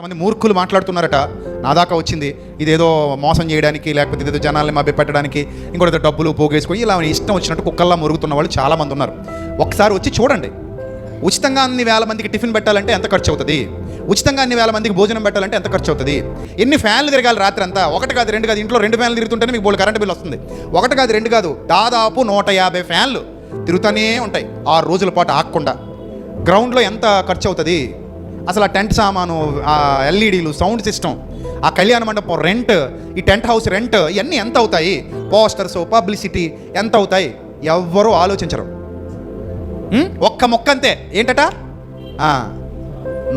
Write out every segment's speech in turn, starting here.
కొంతమంది మూర్ఖులు మాట్లాడుతున్నారట నా దాకా వచ్చింది. ఇదేదో మోసం చేయడానికి లేకపోతే ఇదేదో జనాల్ని మభ్య పెట్టడానికి ఇంకోటి డబ్బులు పోగేసుకొని ఇలా ఇష్టం వచ్చినట్టు కుక్కల్లా మురుగుతున్న వాళ్ళు చాలామంది ఉన్నారు. ఒకసారి వచ్చి చూడండి. ఉచితంగా అన్ని వేల మందికి టిఫిన్ పెట్టాలంటే ఎంత ఖర్చు అవుతుంది? ఉచితంగా అన్ని వేల మందికి భోజనం పెట్టాలంటే ఎంత ఖర్చు అవుతుంది? ఎన్ని ఫ్యాన్లు తిరగాలి రాత్రి అంతా? ఒకటి కాదు రెండు కాదు ఇంట్లో రెండు ఫ్యాన్లు తిరుగుతుంటేనే మీకు బోల్ కరెంట్ బిల్ వస్తుంది. ఒకటి కాదు రెండు కాదు దాదాపు నూట యాభై ఫ్యాన్లు తిరుగుతూనే ఉంటాయి. ఆరు రోజుల పాటు ఆగకుండా. గ్రౌండ్లో ఎంత ఖర్చు అవుతుంది? అసలు ఆ టెంట్ సామాను ఆ ఎల్ఈడీలు సౌండ్ సిస్టమ్ ఆ కళ్యాణ మండపం రెంట్ ఈ టెంట్ హౌస్ రెంట్ ఇవన్నీ ఎంత అవుతాయి? పోస్టర్స్ పబ్లిసిటీ ఎంత అవుతాయి? ఎవ్వరూ ఆలోచించరు. ఒక్క మొక్క అంతే ఏంటట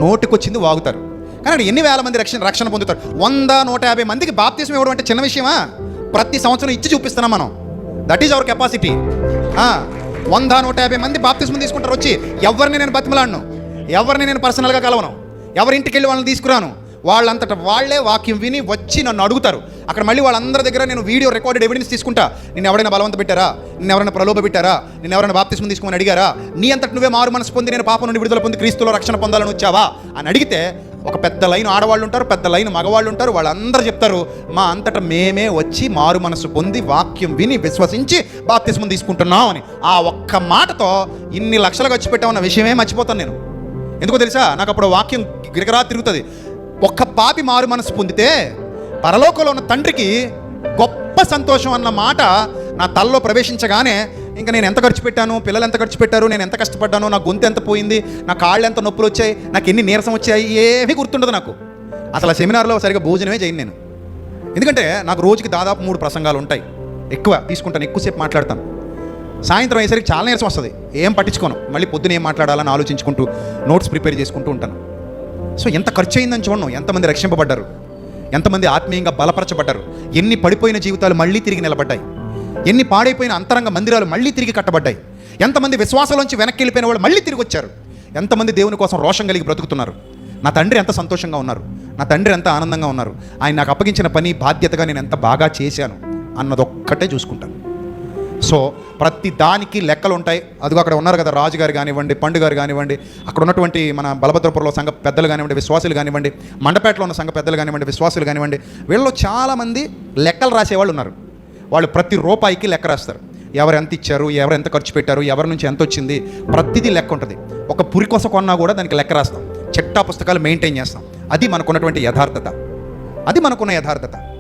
నోటికొచ్చింది వాగుతారు. కానీ ఎన్ని వేల మంది రక్షణ రక్షణ పొందుతారు? వంద నూట యాభై మందికి బాప్తీసం ఇవ్వడం అంటే చిన్న విషయమా? ప్రతి సంవత్సరం ఇచ్చి చూపిస్తున్నాం మనం. దట్ ఈజ్ అవర్ కెపాసిటీ వంద నూట యాభై మంది బాప్తిస్మం తీసుకుంటారు వచ్చి. ఎవరిని నేను బతిమలాడను? ఎవరిని నేను పర్సనల్గా కలవను? ఎవరింటికి వెళ్ళి వాళ్ళని తీసుకురాను? వాళ్ళంతట వాళ్ళే వాక్యం విని వచ్చి నన్ను అడుగుతారు. అక్కడ మళ్ళీ వాళ్ళందరి దగ్గర నేను వీడియో రికార్డెడ్ ఎవిడెన్స్ తీసుకుంటా. నేను ఎవరైనా బలవంత పెట్టారా? నేను ఎవరైనా ప్రలోభ పెట్టారా? నేను ఎవరైనా బాప్తిస్మం తీసుకోమని అడిగారా? నీ అంతటి నువ్వే మారు మనసు పొంది నేను పాపం నుండి విడుదల పొంది క్రీస్తులో రక్షణ పొందాలని వచ్చావా? అని అడిగితే ఒక పెద్ద లైన్ ఆడవాళ్ళు ఉంటారు పెద్ద లైన్ మగవాళ్ళు ఉంటారు వాళ్ళందరూ చెప్తారు మా అంతటా మేమే వచ్చి మారు మనసు పొంది వాక్యం విని విశ్వసించి బాప్తిస్మం తీసుకుంటున్నాం అని ఆ ఒక్క మాటతో ఇన్ని లక్షలు ఖర్చు పెట్టామన్న విషయమే మర్చిపోతాను నేను. ఎందుకో తెలుసా? నాకు అప్పుడు వాక్యం గిరగరా తిరుగుతుంది. ఒక్క పాపి మారు మనసు పొందితే పరలోకంలో ఉన్న తండ్రికి గొప్ప సంతోషం అన్న మాట నా తలలో ప్రవేశించగానే ఇంకా నేను ఎంత ఖర్చు పెట్టాను? పిల్లలు ఎంత ఖర్చు పెట్టారు? నేను ఎంత కష్టపడ్డాను? నా గొంతు ఎంత పోయింది? నా కాళ్ళు ఎంత నొప్పులు వచ్చాయి? నాకు ఎన్ని నీరసం వచ్చాయి? ఏమీ గుర్తుండదు నాకు. అసలు ఆ సెమినార్లో సరిగా భోజనమే చేయను నేను. ఎందుకంటే నాకు రోజుకి దాదాపు మూడు ప్రసంగాలు ఉంటాయి. ఎక్కువ తీసుకుంటాను ఎక్కువసేపు మాట్లాడతాను. సాయంత్రం అయ్యేసరికి చాలా నీరసం వస్తుంది. ఏం పట్టించుకోను. మళ్ళీ పొద్దున ఏం మాట్లాడాలని ఆలోచించుకుంటూ నోట్స్ ప్రిపేర్ చేసుకుంటూ ఉంటాను. సో ఎంత ఖర్చు అయిందని చూడను. ఎంతమంది రక్షింపబడ్డారు? ఎంతమంది ఆత్మీయంగా బలపరచబడ్డారు? ఎన్ని పడిపోయిన జీవితాలు మళ్ళీ తిరిగి నిలబడ్డాయి? ఎన్ని పాడైపోయిన అంతరంగ మందిరాలు మళ్ళీ తిరిగి కట్టబడ్డాయి? ఎంతమంది విశ్వాసంలోంచి వెనక్కి వెళ్ళిపోయిన వాళ్ళు మళ్ళీ తిరిగి వచ్చారు? ఎంతమంది దేవుని కోసం రోషం కలిగి బ్రతుకుతున్నారు? నా తండ్రి ఎంత సంతోషంగా ఉన్నారు? నా తండ్రి ఎంత ఆనందంగా ఉన్నారు? ఆయన నాకు అప్పగించిన పని బాధ్యతగా నేను ఎంత బాగా చేశాను? అన్నదొక్కటే చూసుకుంటాను. సో ప్రతి దానికి లెక్కలు ఉంటాయి. అదిగో అక్కడ ఉన్నారు కదా రాజు గారు కానివ్వండి పండు గారు కానివ్వండి అక్కడ ఉన్నటువంటి మన బలభద్రపురంలో సంఘ పెద్దలు కానివ్వండి విశ్వాసులు కానివ్వండి మండపేటలో ఉన్న సంఘ పెద్దలు కానివ్వండి విశ్వాసులు కానివ్వండి వీళ్ళలో చాలామంది లెక్కలు రాసేవాళ్ళు ఉన్నారు. వాళ్ళు ప్రతి రూపాయికి లెక్క రాస్తారు. ఎవరు ఎంత ఇచ్చారు ఎవరు ఎంత ఖర్చు పెట్టారు ఎవరి నుంచి ఎంత వచ్చింది ప్రతిదీ లెక్క ఉంటుంది. ఒక పురికొస కొన్నా కూడా దానికి లెక్క రాస్తాం. చిట్టా పుస్తకాలు మెయింటైన్ చేస్తాం. అది మనకున్నటువంటి యథార్థత. అది మనకున్న యథార్థత.